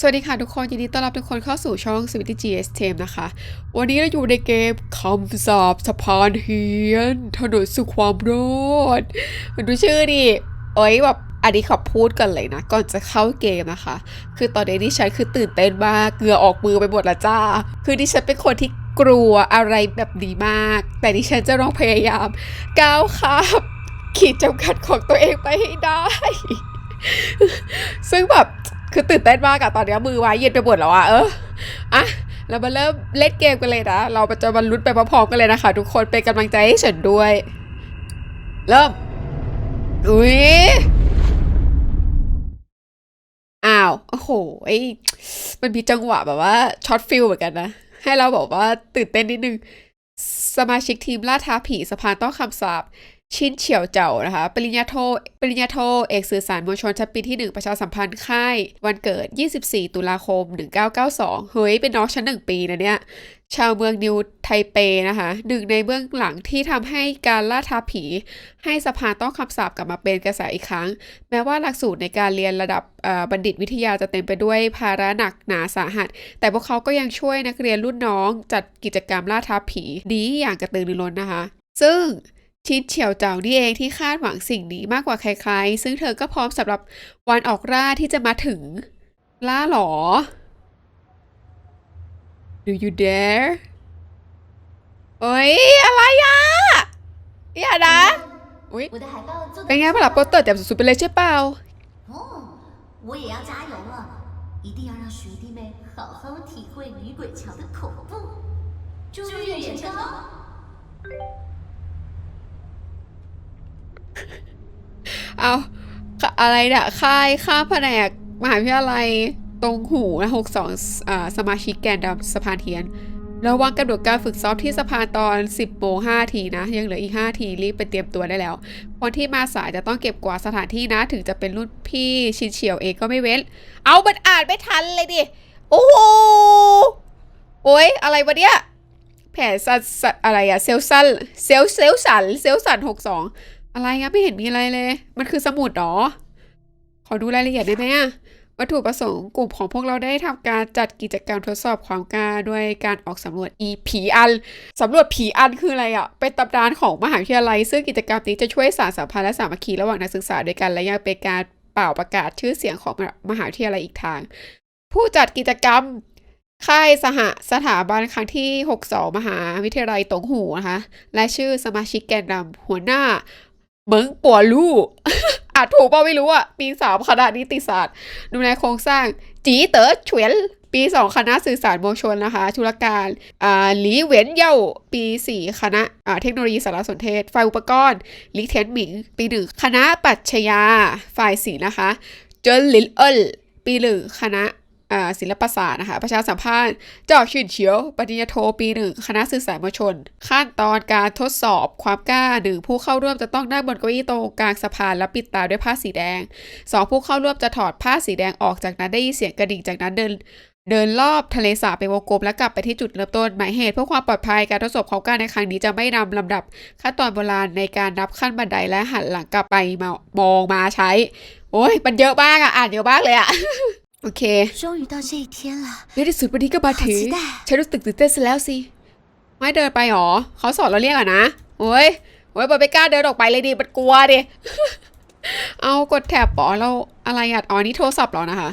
สวัสดีค่ะทุกคน ยินดีต้อนรับทุกคนเข้าสู่ช่อง s w i t GS t e m นะคะ วันนี้เราอยู่ในเกมคำสาบสะพานเฮียนถนนสู่ความรอดดูชื่อดิเอ้ยแบบอันนี้ขอพูดกันเลยนะ ก่อนจะเข้าเกมนะคะ คือตอนนี้ดิฉันคือตื่นเต้นมากเหงื่อออกมือไปหมดละจ้า คือดิฉันเป็นคนที่กลัวอะไรแบบนี้มาก แต่ดิฉันจะลองพยายามก้าวข้าม ขีดจำกัดของตัวเองไปให้ได้ ซึ่งแบบคือตื่นเต้นมากอะตอนเนี้ยมือไว้เย็นไปหมดแล้วอะเอออะเรามาเริ่มเล่นเกมกันเลยนะ เราจะมาลุ้นไปพร้อมๆกันเลยนะคะ ทุกคนเป็นกำลังใจให้ฉันด้วย เริ่ม อุ้ยอ้าวโอ้โหไอ้มันมีจังหวะแบบว่าช็อตฟิลเหมือนกันนะ ให้เราบอกว่าตื่นเต้นนิดนึง สมาชิกทีมล่าท้าผีสะพานต้องคำสาป ชินเฉียวเจ้านะคะ ปริญญาโท ปริญญาโท เอกสื่อสารมวลชนชั้นปีที่ 1 ประชาสัมพันธ์ค่าย วันเกิด 24 ตุลาคม 1992 เฮ้ย เป็นน้องชั้นหนึ่งปีนะเนี่ย ชาวเมืองนิวไทเปนะคะหนึ่งในเบื้องหลังที่ทำให้การล่าท้าผี ให้สะพาต้องคำสาปกลับมาเป็นกระแสอีกครั้ง แม้ว่าหลักสูตรในการเรียนระดับบัณฑิตวิทยาจะเต็มไปด้วยภาระหนักหนาสาหัส แต่พวกเขาก็ยังช่วยนักเรียนรุ่นน้อง จัดกิจกรรมล่าท้าผีดีอย่างกระตือรือร้นนะคะ ซึ่ง ชินเฉียวเจ้านี่เองที่คาดหวังสิ่งนี้มากกว่าใครๆ ซึ่งเธอก็พร้อมสำหรับวันออกล่าที่จะมาถึง ล่าหรอ Do you dare เอ้ย อะไรอ่ะ อย่านะ อุ๊ย 我的海报做 เป็นไงบ้างล่ะโปสเตอร์เต็มสุดๆไปเลยใช่เปล่า 哦，我也要加油了，一定要让学弟妹好好体会女鬼桥的恐怖。祝愿成功！ เอาอะไรเนี่ยค่ายค่าแผนกมหาวิทยาลัยตรงหูนะหกสองสมาชิกแกนดำสะพานเทียน ระวังกำหนดการฝึกซ้อมที่สะพานตอน 10โมง5ทีนะ ยังเหลืออีก 5 ทีรีบไปเตรียมตัวได้แล้ว คนที่มาสายจะต้องเก็บกวาดสถานที่นะ ถึงจะเป็นรุ่นพี่ชินเฉียวเองก็ไม่เว้น เอามันอ่านไม่ทันเลยดิ โอ้โหโอ๊ยอะไรวะเนี่ย แผลสันสันอะไรอะเซลสันเซลเซลสันเซลสันหกสอง อะไรอะไม่เห็นมีอะไรเลย มันคือสมุดเหรอ ขอดูรายละเอียดได้ไหมอะวัตถุประสงค์กลุ่มของพวกเราได้ทำการจัดกิจกรรมทดสอบความกล้าด้วยการออกสำรวจอีผีอันสำรวจผีอันคืออะไรอะเป็นตำนานของมหาวิทยาลัย ซึ่งกิจกรรมนี้จะช่วยสานสัมพันธ์และสามัคคีระหว่างนักศึกษาด้วยกันและยังเป็นการเป่าประกาศชื่อเสียงของมหาวิทยาลัยอีกทาง ผู้จัดกิจกรรมค่ายสหสถาบันครั้งที่ 62 มหาวิทยาลัยตงหูนะคะ และชื่อสมาชิกแกนนำหัวหน้า เหมิงปัวลู่อาจถูกเปล่าไม่รู้อะ ปีสามคณะนิติศาสตร์ ดูแลโครงสร้าง จีเต๋อเฉวียนปีสองคณะสื่อสารมวลชนนะคะธุรการอ่าหลีเหวียนเย่าปีสี่คณะอ่าเทคโนโลยีสารสนเทศ ฝ่ายอุปกรณ์ลิเทียนหมิง ปีหนึ่งคณะปัชญาฝ่ายศิลป์นะคะ เจินหลินเอิลปีหนึ่งคณะ ศิลปศาสตร์นะคะประชาสัมพันธ์เจ้าชินเฉียวปริญญาโทปีหนึ่งคณะสื่อสารมวลชน ขั้นตอนการทดสอบความกล้าหนึ่งผู้เข้าร่วมจะต้องนั่งบนเก้าอี้ตรงกลางสะพานและปิดตาด้วยผ้าสีแดงสองผู้เข้าร่วมจะถอดผ้าสีแดงออกจากนั้นได้ยินเสียงกระดิ่งจากนั้นเดินเดินรอบทะเลสาบเป็นวงกลมและกลับไปที่จุดเริ่มต้นหมายเหตุเพื่อความปลอดภัยการทดสอบความกล้าในครั้งนี้จะไม่นำลำดับ ขั้นตอนโบราณในการนับขั้นบันไดและหันหลังกลับไปมามองมาใช้ โอ้ยมันเยอะมากอะอ่านเยอะมากเลยอะ โอเค 终于到这一天了， ในที่สุดวันนี้ก็มา 好 ถึง 期待！ ฉันรู้สึกตื่นเต้นซะแล้วสิ ไม่เดินไปหรอ เขาสอนเราเรียกอะนะ โอ้ย โอ้ยบอยไม่กล้าเดินออกไปเลยดิ มันกลัวดิ เอากดแถบปอเราอะไรอ่ะ อ๋อ นี่โทรศัพท์เหรอนะคะ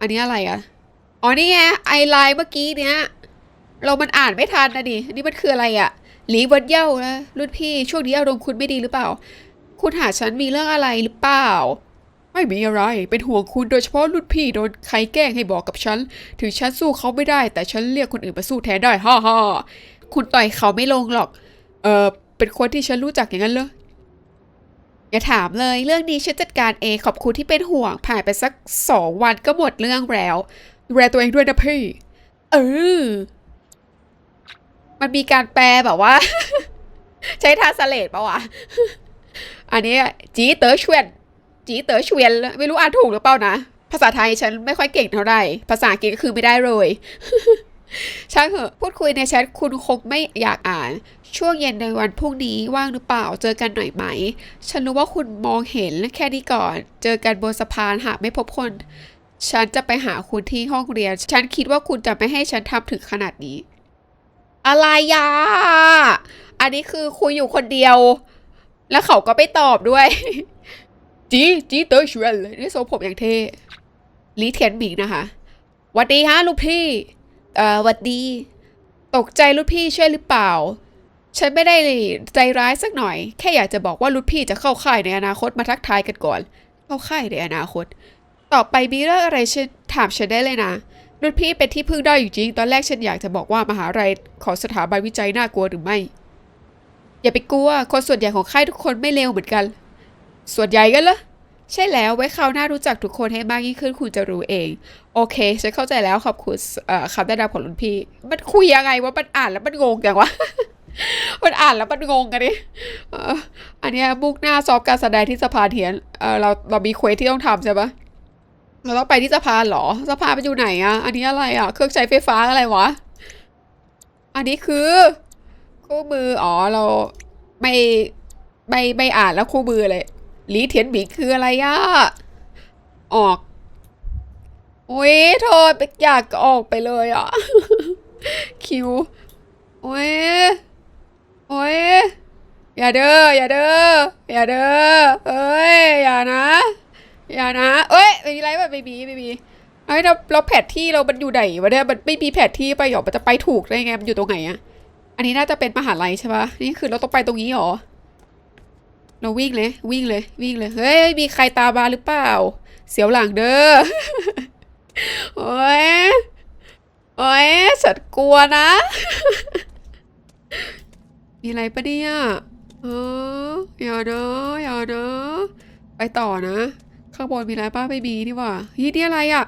อันนี้อะไรอ่ะ อ๋อ นี่ไง ไอไลน์เมื่อกี้เนี้ย เรามันอ่านไม่ทันนะดิ นี่มันคืออะไรอ่ะ หลีเวิร์ดเย่านะรุ่นพี่ ช่วงนี้อารมณ์คุณไม่ดีหรือเปล่า คุณหาฉันมีเรื่องอะไรหรือเปล่า ไม่มีอะไร เป็นห่วงคุณโดยเฉพาะรุ่นพี่โดนใครแกล้งให้บอกกับฉัน ถึงฉันสู้เขาไม่ได้ แต่ฉันเรียกคนอื่นมาสู้แทนได้ ฮ่าฮ่าคุณต่อยเขาไม่ลงหรอก เออเป็นคนที่ฉันรู้จักอย่างนั้นเหรอ อย่าถามเลย เรื่องนี้ฉันจัดการเอง ขอบคุณที่เป็นห่วง ผ่านไปสักสองวันก็หมดเรื่องแล้วดูแลตัวเองด้วยนะพี่ เออ มันมีการแปลแบบว่า ใช้ทาสเลตปะวะ อันนี้จีเต๋อชวน จีเต๋อชวียนไม่รู้อ่านถูกหรือเปล่านะ ภาษาไทยฉันไม่ค่อยเก่งเท่าไหร่ ภาษาอังกฤษก็คือไม่ได้เลยช่างเหอะพูดคุยในแชทคุณคงไม่อยากอ่าน ช่วงเย็นในวันพรุ่งนี้ว่างหรือเปล่าเจอกันหน่อยไหม ฉันรู้ว่าคุณมองเห็นแค่นี้ก่อน เจอกันบนสะพานหากไม่พบคน ฉันจะไปหาคุณที่ห้องเรียน ฉันคิดว่าคุณจะไม่ให้ฉันทำถึงขนาดนี้ อะไรยะอันนี้คือคุยอยู่คนเดียว แล้วเขาก็ไม่ตอบด้วย จีจีเตอร์ชวนเลยนี่โซผมอย่างเท่ลีเทียนหมิงนะคะวัดดีฮะลูกพี่ เอ่อวัดดี ตกใจลูกพี่ใช่หรือเปล่า ฉันไม่ได้ใจร้ายสักหน่อย แค่อยากจะบอกว่าลูกพี่จะเข้าค่ายในอนาคตมาทักทายกันก่อน เข้าค่ายในอนาคต ต่อไปมีเรื่องอะไรฉันถามฉันได้เลยนะรุ่นพี่เป็นที่พึ่งได้อยู่จริง ตอนแรกฉันอยากจะบอกว่ามหาลัยของสถาบันวิจัยน่ากลัวหรือไม่ อย่าไปกลัว คนส่วนใหญ่ของค่ายทุกคนไม่เลวเหมือนกัน ส่วนใหญ่กันเหรอใช่แล้วไว้คราวหน้ารู้จักทุกคนให้มากยิ่งขึ้นคุณจะรู้เอง โอเคฉันเข้าใจแล้วขอบคุณเอ่อคำแนะนำของรุ่นพี่ มันคุยยังไงวะมันอ่านแล้วมันงงจังวะมันอ่านแล้วมันงงกันดิเอ่ออันนี้ยมุ่งหน้าซอฟการแสดงที่สะพานเทียนเเราเรามีเควสที่ต้องทำใช่ปะเราต้องไปที่สะพานหรอสะพานมันอยู่ไหนอะอันนี้อะไรอะเครื่องใช้ไฟฟ้าอะไรวะ อันนี้คือคู่มืออ๋อเราไม่ไม่ไม่อ่านแล้วคู่มือเลย หลีเทียนหมิงคืออะไรอะออกโอ้ยโทษอยากออกไปเลยอะคิวโอ้ยโอ้ยอย่าเด้ออย่าเด้ออย่าเด้อเอ้ยอย่านะอย่านะ เอ้ยมีอะไรแบบไม่มีไม่มีไอ้ยเราเราแผนที่เรามันอยู่ไหนวะเนี่ยมันไม่มีแผนที่ไปหรอมันจะไปถูกได้ไงมันอยู่ตรงไหนอะอันนี้น่าจะเป็นมหาลัยใช่ปะนี่คือเราต้องไปตรงนี้หรอ เราวิ่งเลย วิ่งเลย วิ่งเลย เฮ้ย มีใครตามมาหรือเปล่า เสียวหลังเด้อ โอ้ย โอ้ยฉันกลัวนะ มีอะไรปะเนี่ยเอออย่าเนะอย่านะไปต่อนะ ข้างบนมีอะไรป้าไม่มีนี่ว่าเฮ้ยนี่อะไรอะ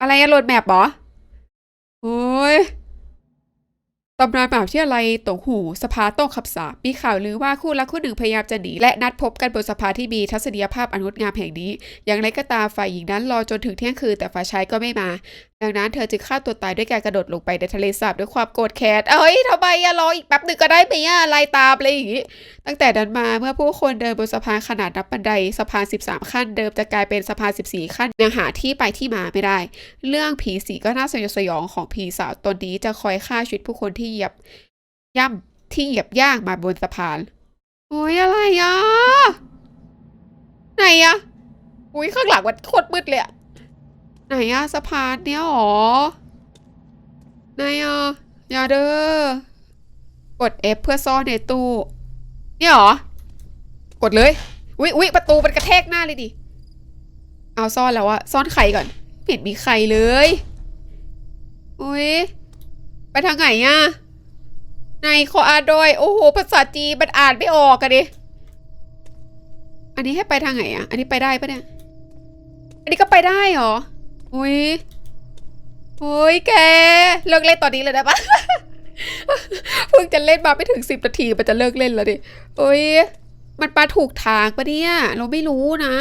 อะไรอะโหลดแมปหรอ โอ้ย ตำนานมหาวิทยาลัยตงหูสภาโต้งขับสามีข่าวลือว่าคู่รักคู่หนึ่งพยายามจะหนีและนัดพบกันบนสภาที่มีทัศนียภาพอันงดงามแห่งนี้ อย่างไรก็ตามฝ่ายหญิงนั้นรอจนถึงเที่ยงคืนแต่ฝ่ายชายก็ไม่มาดังนั้นเธอจึงฆ่าตัวตายด้วยการกระโดดลงไปในทะเลสาบด้วยความโกรธแค้น เอ้ยทำไมอะรออีกแป๊บหนึ่งก็ได้ไหมอะไล่ตามอะไรอย่างงี้ ตั้งแต่นั้นมาเมื่อผู้คนเดินบนสะพานขนาดนับบันไดสะพาน 13 ขั้นเดิมจะกลายเป็นสะพาน 14 ขั้นยังหาที่ไปที่มาไม่ได้ เรื่องผีสีก็น่าสยดสยองของผีสาวตนนี้จะคอยฆ่าชีวิตผู้คนที่เหยียบย่ำที่เหยียบย่างมาบนสะพาน โอ้ยอะไรอะไหนอะอุ้ยข้างหลังมันโคตรมืดเลยอะ ไหนอะสะพานเนี้ยหรอไหนอะอย่าเด้อกด F เพื่อซ่อนในตู้เนี่ยหรอกดเลยอุ๊ยอุ๊ยประตูมันกระแทกหน้าเลยดิเอาซ่อนแล้วอะซ่อนไข่ก่อนไม่เห็นมีไข่เลยอุ๊ยไปทางไหนอะในขออานโดยโอ้โหภาษาจีนมันอ่านไม่ออกกันดิอันนี้ให้ไปทางไหนอะอันนี้ไปได้ปะเนี่ยอันนี้ก็ไปได้หรอ อุ๊ยโอ้ยแก เลิกเล่นตอนนี้เลยได้ปะ เพิ่งจะเล่นมาไม่ถึงสิบนาทีมันจะเลิกเล่นแล้วดิโอ้ยมันปาถูกทางปะเนี่ย เราไม่รู้นะ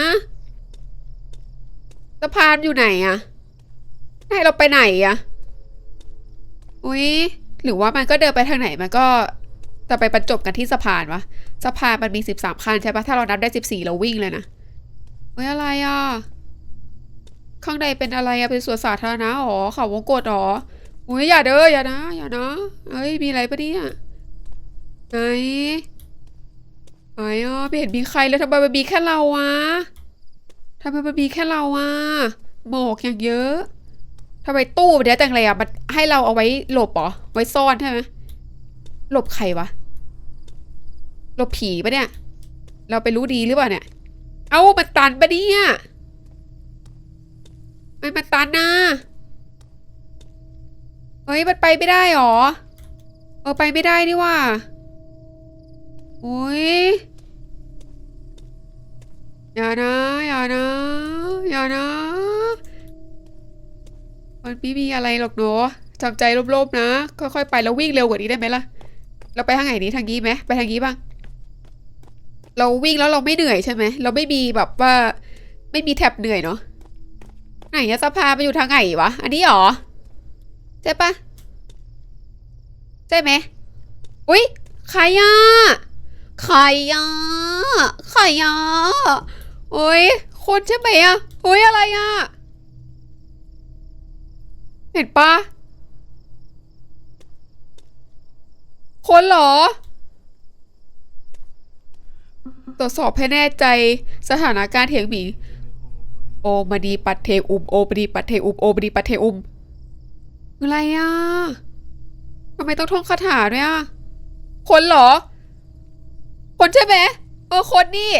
สะพานอยู่ไหนอะให้เราไปไหนอะอุ้ยหรือว่ามันก็เดินไปทางไหนมันก็จะไปบรรจบกันที่สะพานวะสะพานมันมีสิบสามคันใช่ปะถ้าเรานับได้สิบสี่เราวิ่งเลยนะเฮ้ยอะไรอะ ข้างในเป็นอะไรอะเป็นสวนสาธารณะอ๋อเขาวงกตอ๋ออุ้ยอย่าเด้ออย่านะ อย่านะเฮ้ยมีอะไรปะเนี่ยไหนไหนอะไม่เห็นมีใครเลยทำไมมันมีแค่เราวะทำไมมันมีแค่เราอะหมอกอย่างเยอะทำไมตู้เนี้ยจังเลยอะมันให้เราเอาไว้หลบหรอไว้ซ่อนใช่ไหมหลบใครวะหลบผีปะเนี่ย เราไปรู้ดีหรือเปล่าเนี่ย เอ้ามันตันปะเนี่ย ไม่มันตันนะเฮ้ยมันไปไม่ได้หรอ เออไปไม่ได้นี่ว่าโอ้ยอย่านะอย่านะอย่านะมันไม่มีอะไรหรอกเนาะจำใจลบๆนะค่อยๆไปแล้ววิ่งเร็วกว่านี้ได้ไหมล่ะ เราไปทางไหนนี้ทางนี้ไหมไปทางนี้บ้าง เราวิ่งแล้วเราไม่เหนื่อยใช่ไหมเราไม่มีแบบว่าไม่มีแท็บเหนื่อยเนาะ ไหนอะสะพาไปอยู่ทางไหนวะ อันนี้หรอ ใช่ปะใช่ไหมอุ๊ยใครอะใครอะใครอะโอ้ยคนใช่ไหมอะโอ้ยอะไรอะเห็นปะคนเหรอ ตรวจสอบให้แน่ใจสถานการณ์เถียงหมี โอมาดีปัดเทอุมโอมาดีปัดเทอุมโอมาดีปัดเทอุมอะไรอะทำไมต้องท่องคาถาด้วยอะคนเหรอ คนใช่ไหมเออคนนี่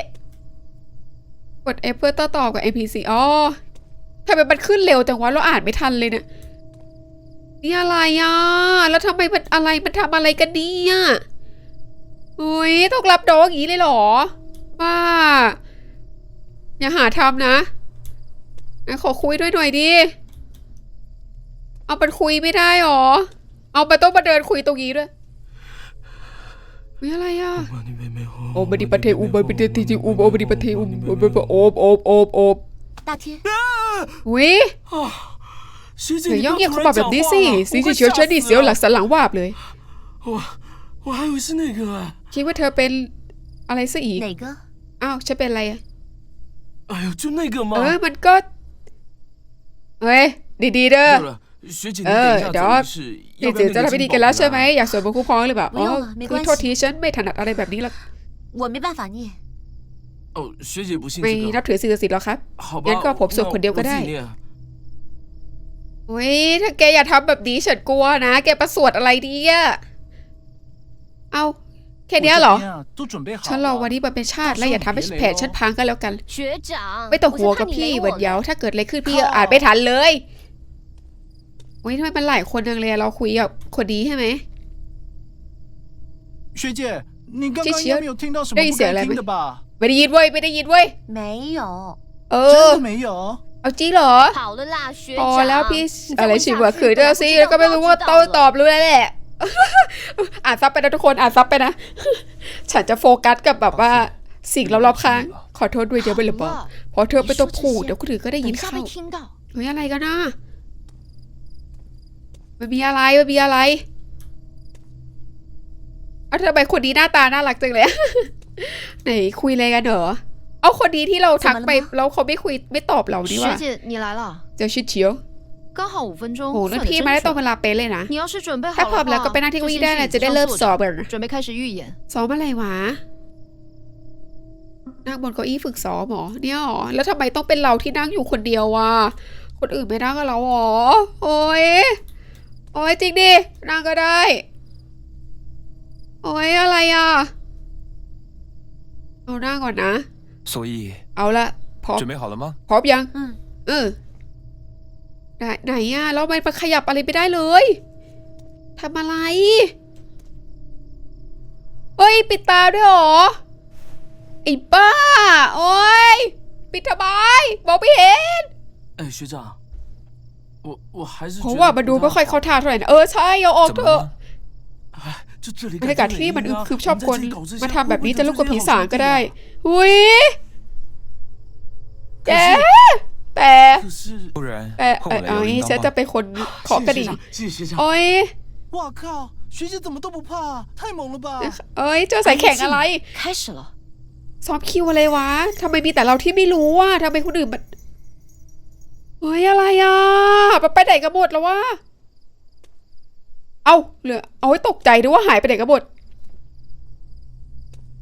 กด F เพื่อโต้ตอกับ NPC อ๋อทำไมมันขึ้นเร็วจังวะเราอ่านไม่ทันเลยเนี่ยนี่อะไรอะ แล้วทำไมมันอะไรมันทำอะไรกันเนี่ยโอ้ยต้องรับน้องอย่างนี้เลยเหรอว่าอย่าหาทำนะ งั้ขอคุยด้วยหน่อยดิ เอาไปคุยไม่ได้หรอ เอาไปต้องมาเดินคุยตรงนี้ด้วยมีอะไรอะโอบดิปเทอุบดิปเทจิอุบโอบดิปเทอุบโอบโอบโอบโอบโอบตาเทียวิเดี๋ยย่องเยียเขาบอกแบบนี้สิสีเฉียวเฉินนี่เสียวหลังสันหลังวาบเลยคิดว่าเธอเป็นอะไรซะอีกอ้าวฉันเป็นอะไรอะเออมันก็ เฮ้ย ดีๆเด้อ 对了，学姐，你呃等一下等会儿走仪式， นี่ 要不 เดี๋ย 要 วจะ 那个 ทำพิธี 金 กัน 宝 แล้วใช่ 回 ไหม 来？ อยากสวยเหมือนครูพองหรือเปล่า อ๋อ ไม่เอาอะไม่ คือ 关系 โทษทีฉันไม่ถนัดอะไรแบบนี้หรอก 我没办法念。哦，学姐不信 ไม่ 这 นับ 个。 ถือสิ่งศักดิ์สิทธิ์หรอกครับ 好 งั้นก็ 吧， ผมสวด 那 คนเดียวก็ 我自 ได้ 己念。 โอ้ยถ้าแกอย่าทำแบบนี้ฉันกลัวนะ แกประสวดอะไรดีอะเอาแ แค่นี้เหรอ ฉันรอวันนี้มาเป็นชาติและอย่าทำให้แผลฉันพังก็แล้วกัน ไม่ต้องหัวกับพี่เหมือนเดียว ถ้าเกิดอะไรขึ้นพี่อาจไม่ทันเลยโอ้ทำไมมันหลายคนจังเลยเราคุยกับคนนี้ใช่ไหมเชี่เชี่ยได้ยินเสียงอะไรไหมไม่ได้ยินเว้ยไม่ได้ยินเว้ยไม่หรอเออเอาจริงเหรอพอแล้วพี่อะไรชิบะคือเจ้าซีแล้วก็ไม่รู้ว่าโต้ตอบรู้แล้วแหละ อ่านซับไปนะทุกคนอ่านซับไปนะ ฉันจะโฟกัสกับแบบว่าสิ่งรอบๆข้าง ขอโทษด้วยเดี๋ยวไปหรือเปลยบอกพอเธอเป็นตัวผู้เดี๋ยวคนอื่นก็ได้ยินเข้าเฮ้อะไรกันนะมันมีอะไรมันมีอะไรเอาทำไมคนนี้หน้าตาน่ารักจังเลยไหนคุยอะไรกันเหรอเอาคนนี้ที่เราทักไปแล้วเขาไม่คุยไม่ตอบเรานี่ว่าเจอชิดเชียว ก็หก分钟โอ้รุ่นพี่มาได้ตรงเวลาเป๊ะเลยนะถ้าพร้อมแล้วก็ไปนั่งที่เก้าอี้ได้เลยจะได้เริ่มสอบเลยนะสอบอะไรวะนั่งบนเก้าอี้ฝึกซ้อมหรอเนี่ยหรอแล้วทำไมต้องเป็นเราที่นั่งอยู่คนเดียววะคนอื่นไม่นั่งกับเราหรอโอ้ยโอ้ยจริงดินั่งก็ได้ โอ้ยอะไรอะเอาหน้าก่อนนะเอาละพร้อมพร้อมยังเออ ได้ไหนอ่ะแล้วมันไปขยับอะไรไม่ได้เลย ทำอะไร เฮ้ย ปิดตาด้วยเหรอ ไอ้บ้า โอ้ย ปิดทำไมบอกไม่เห็น 哎，学长，我我还是 เพราะ 觉 ว่า 得 มันดู 不 ไม่ 太 ค่อย 好 เข้าท่าเท่าไหร่นะเออ ใช่เอาออก 怎 เถ 么 อะ 了？哎，就这里 บรรยากาศที่มันอึมครึมชอบคน มาทำแบบนี้จะลูกกับผีสางก็ได้ 我 อุ้ยแกแต่ 可是， 不然 แต่ 换 เอ่อ 我来 เอา 摇 งี้ 铃 ฉัน 铛 จะ 吧。 เป็นคนเคาะ 谢 กระ 谢学 ดิ่ง 长，谢谢学长。 โอ้ย 哇靠，学姐怎么都不怕，太猛了吧！ เอ้ย เจอสายแข่งอะไร 开始了， ซ้อมคิวอะไรวะ ทำไมมีแต่เราที่ไม่รู้อ่ะทำไมคนอื่นมันเฮ้ย อะไรอ่ะมันไปไหนกันหมดแล้ววะ เอาเหลือ เอาไว้ตกใจด้วยว่าหายไปไหนกันหมด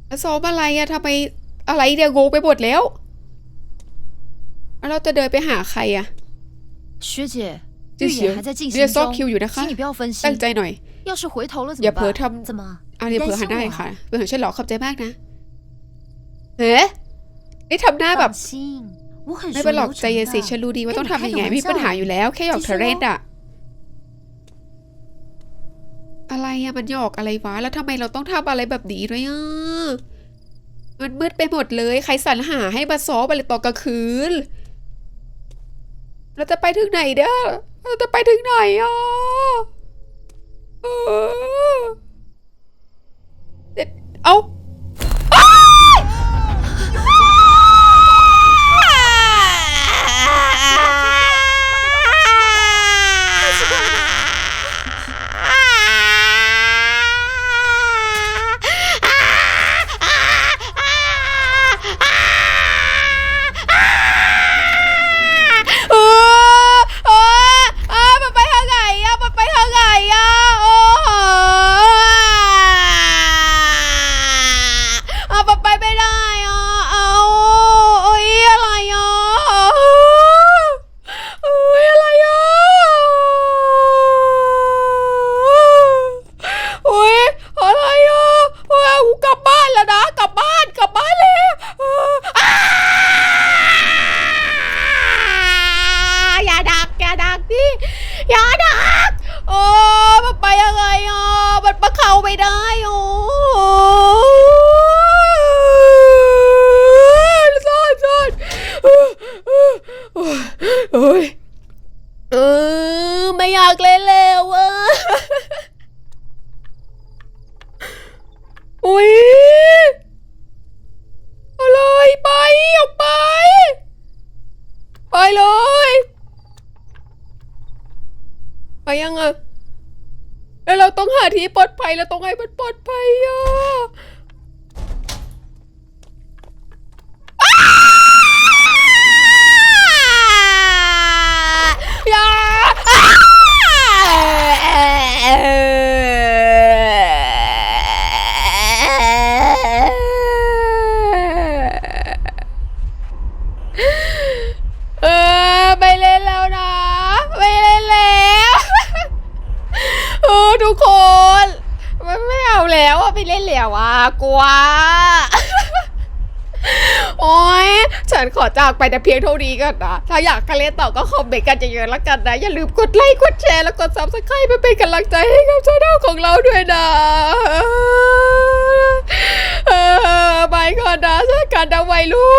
แล้วซ้อมอะไรอ่ะทำไมอะไรเนี่ยงงไปหมดแล้วแล้ว เราจะเดินไปหาใครอ่ะ 学姐，这行预演还在进你也行 ซ้อม 中， คิวอยู่นะคะ 请你不要分心 ตั้ง。ใจหน่อย 要是回头了怎 อย่า 么 เผลอ 办？ ทำ 怎么？ อันนี้เผลอหันหน้า 担心我 ค่ะ 啊 เผลอหันฉันเหรอขอบใจมากนะ เฮ้นี่ทำหน้าแบบ 放心，我很 ไม่ 熟 เป็นหรอก 流 ใจเย็น 程 สิ 的 ฉันรู้ดีว่าต้องทำยังไง 跟你开个 ไม่มีปัญหา 玩笑 อยู่แล้ว แค่หยอก 继续 เธอเล่น 咯 อะอะไรอะมันหยอกอะไรวะ แล้วทำไมเราต้องทำอะไรแบบนี้ด้วยอะมันมืดไปหมดเลย ใครสรรหาให้มาซ้อมอะไรตอนกลางคืน เราจะไปถึงไหนเด้อ เราจะไปถึงไหนอะเออเด็ดเอา แล้วเราต้องหาที่ปลอดภัยเราต้องให้มันปลอดภัยอะ ไปเล่นแล้วอะกลัว โอ๊ยฉันขอจากไปแต่เพียงเท่านี้ก่อนนะ ถ้าอยากกันเล่นต่อก็คอมเมนต์กันเยอะๆแล้วกันนะ อย่าลืมกดไลค์ กดแชร์ แล้วกด subscribe เพื่อเป็นกำลังใจให้กับช่องของเราด้วยนะเออไปก่อนนะเจอกันนะวัยรุ่